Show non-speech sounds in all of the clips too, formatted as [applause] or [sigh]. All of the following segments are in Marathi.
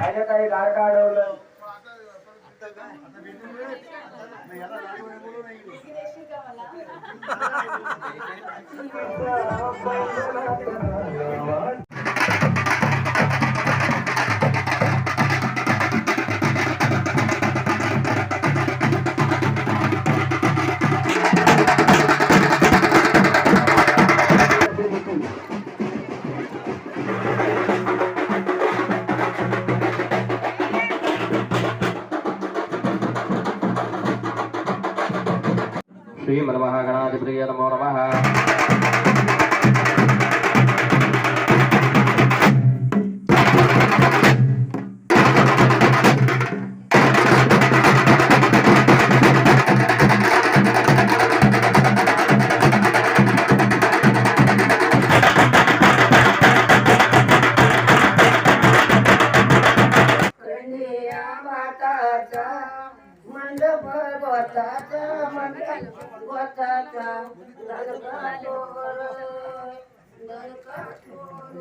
काही काही लाडका अडवलं श्रीमन्महागणाधिपतये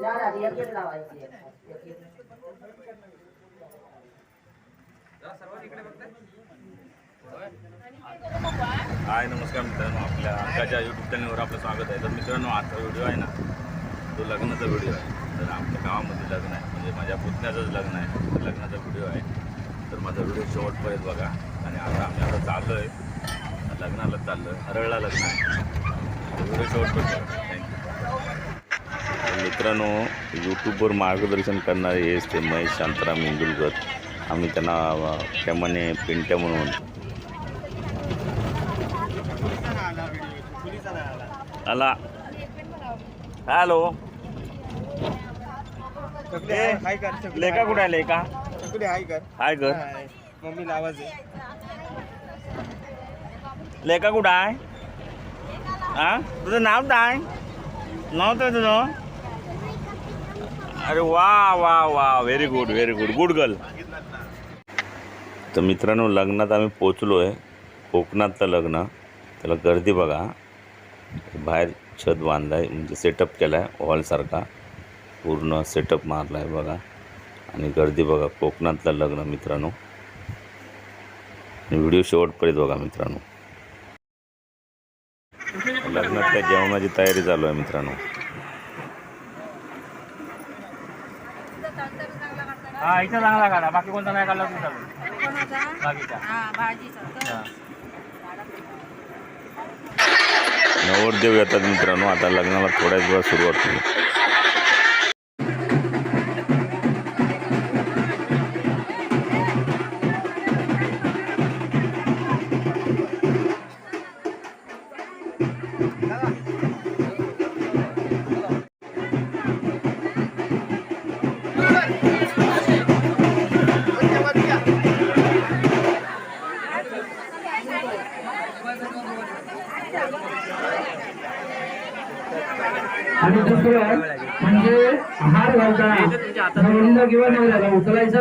एक एक लावायची. हाय नमस्कार मित्रांनो. आपल्या अंकाच्या यूट्यूब चॅनलवर आपलं स्वागत आहे. तर मित्रांनो आजचा व्हिडिओ आहे ना तो लग्नाचा व्हिडिओ आहे. तर आमच्या गावामध्ये लग्न आहे. म्हणजे माझ्या पुतण्याचंच लग्न आहे. तर लग्नाचा व्हिडिओ आहे. तर माझा व्हिडिओ शेवटपर्यंत बघा. आणि आता आम्ही आता चाललो आहे लग्नाला चाललो आहे हरळला लग्न आहे. व्हिडिओ शेवटपर्यंत मित्रांनो यूट्यूबवर मार्गदर्शन करणारे हेच ते महेश शांताराम इंदुलकर. आम्ही त्यांना प्रेमाने पिंट्या म्हणून म्हणतो. आला. हॅलो. लेका कुठे आहे लेका? हाय कर. हाय कर. मम्मीला आवाज आहे. लेका कुठं आहे? हा तुझं नाव काय? नाव काय तुझं? अरे वा वा वा. Very good very good good girl तर मित्रांनो लग्नात आम्ही पोचलो आहे कोकणातलं लग्न. त्याला गर्दी बघा. बाहेर छत बांधला आहे म्हणजे सेटअप केला आहे हॉलसारखा पूर्ण सेटअप मारला आहे बघा. आणि गर्दी बघा. कोकणातलं लग्न मित्रांनो. व्हिडिओ शेवटपर्यंत बघा मित्रांनो. लग्नातल्या जेवणाची तयारी चालू आहे मित्रांनो. हा इथं चांगला काढा. बाकी कोणता नाही काढला तू चालेल बाकीचा. नवरदेव येतात मित्रांनो. आता लग्नाला थोड्याच वेळा सुरुवात होईल.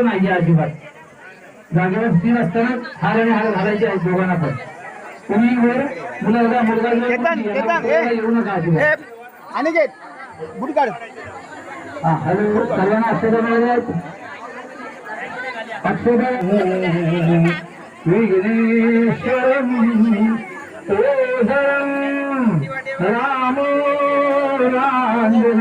नाही अजिबात. जागेवर स्थिर असताना हार आणि हार घालायचे आहेत दोघांना पण. तुम्ही वर मुलगा मुलगी येऊ नका अजिबात. आणि हा हॅलो सर्वांना अक्षता मिळाल्यात अक्षता विघ्नेश्वरम ओझरम रामो रांजन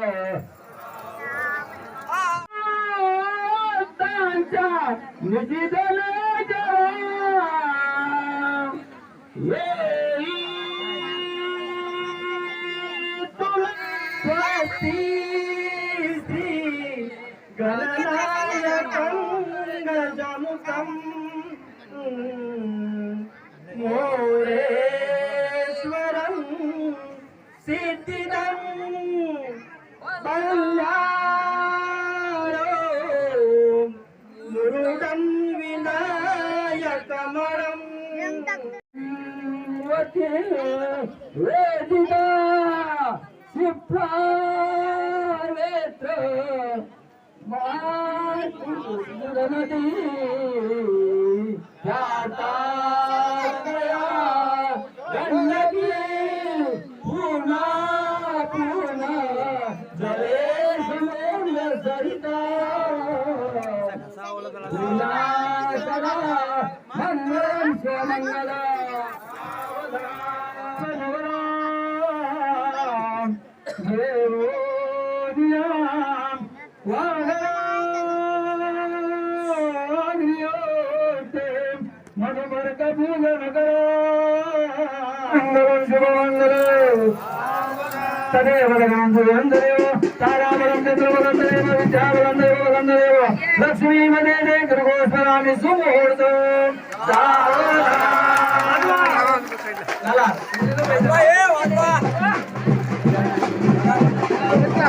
शुभमंगला सावधान दाटल्या ठवणे अश्रू जसे लोचने सुरमंगला निजिदल तुला शिप्रा ش تڏهن من شنگ تارا وريو لڪشمي من گرگوستي سورو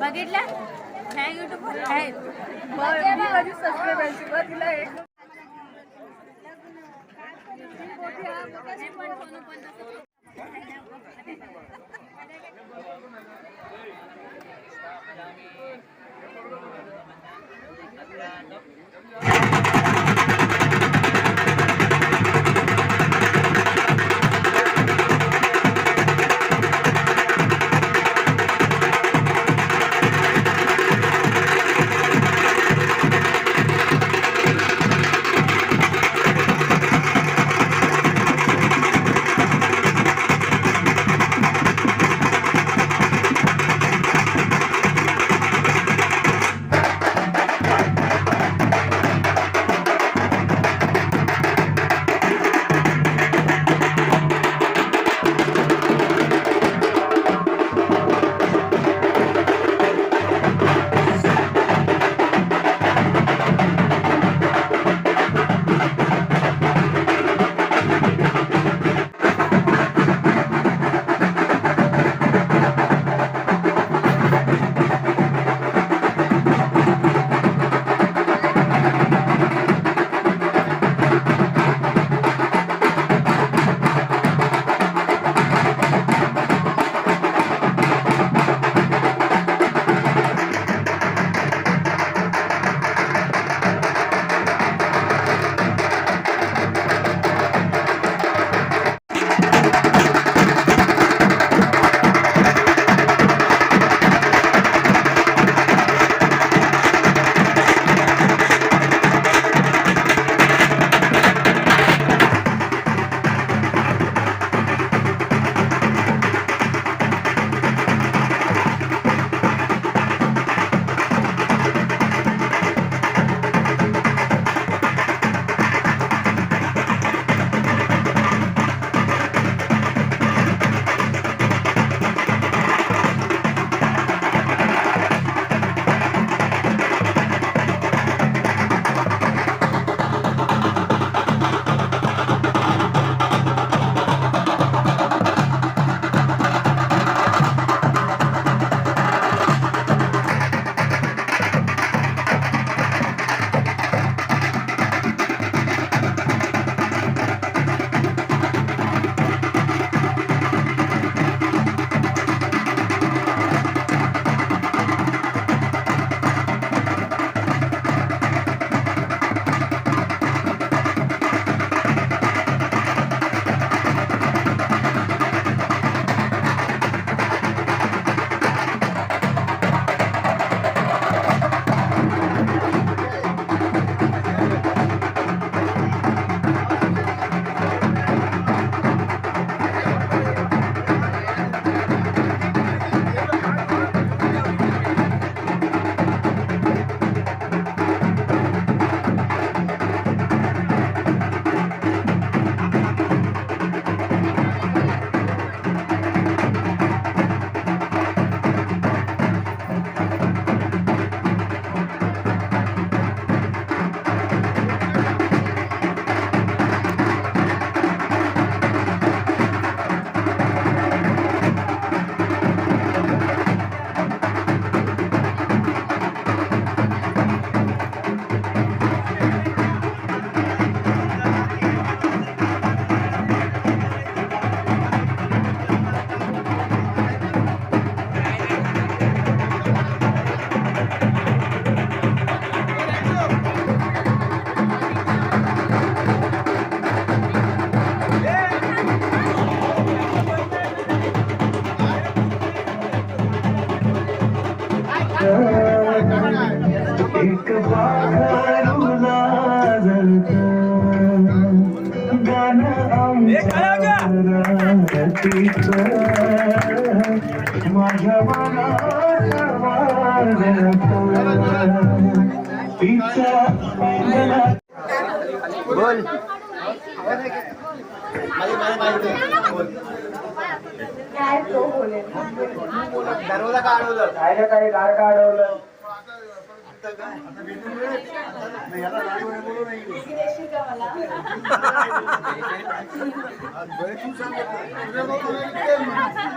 बघितलं? नाही युट्यूबवर आहे माझी सबस्क्राईब तिला एक मनात काय तो बोलेल? काय काय गाड काढवलं.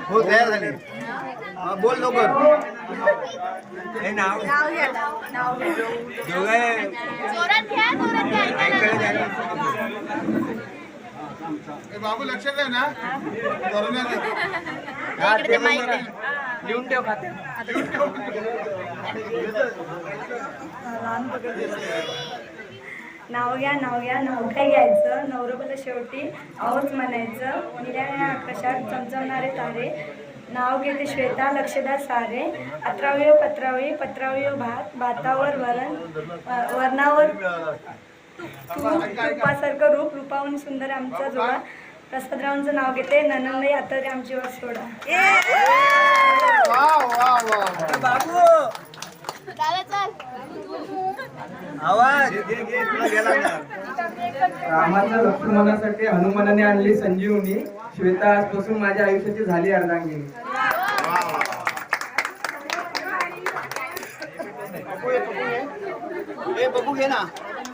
हो तयार झाली. बोल लवकर. हे नाव. दोघं ऐकायला. बाबू लक्षात आहे. ना. लिहून ठेव खाते. नाव घ्या नाव घ्या. नाव काय घ्यायचं? नवरोबाला शेवटी. आवच म्हणायचं. निळ्या आकाशात चमचमणारे तारे. नाव घेते श्वेता लक्षदार सारे. अत्रावयो पत्रावळी पत्रावयो भात. भातावर वरण वरणावर तूप [laughs] तुपासारखं रूप रूपावून सुंदर आमचा जोडा. प्रसादरावांचं नाव घेते. ननंदई आता आमची वर सोडा. बाबू! दादा चल आवाज गेला ना रामाच्या लक्ष्मणासाठी हनुमानाने आणली संजीवनी. श्वेता आजपासून माझ्या आयुष्याची झाली अर्धांगिनी. ए बघू घे ना.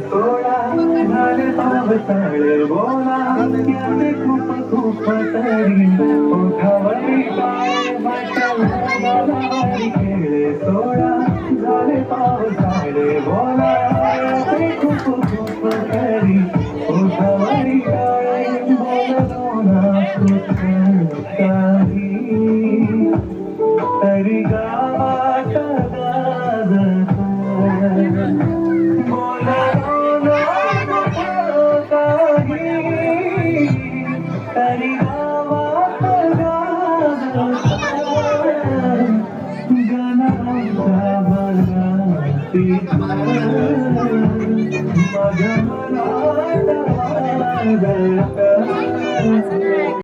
खेळे सोळा झाले पावसाळे बोला याचे खूप खूप तरी ओठावरी टाळे वाटलं गावावरी खेळे सोळा झाले पावसाळे बोला याचे खूप खूप तरी ओठावरी टाळे बोललो ना सुख काही तरी गावात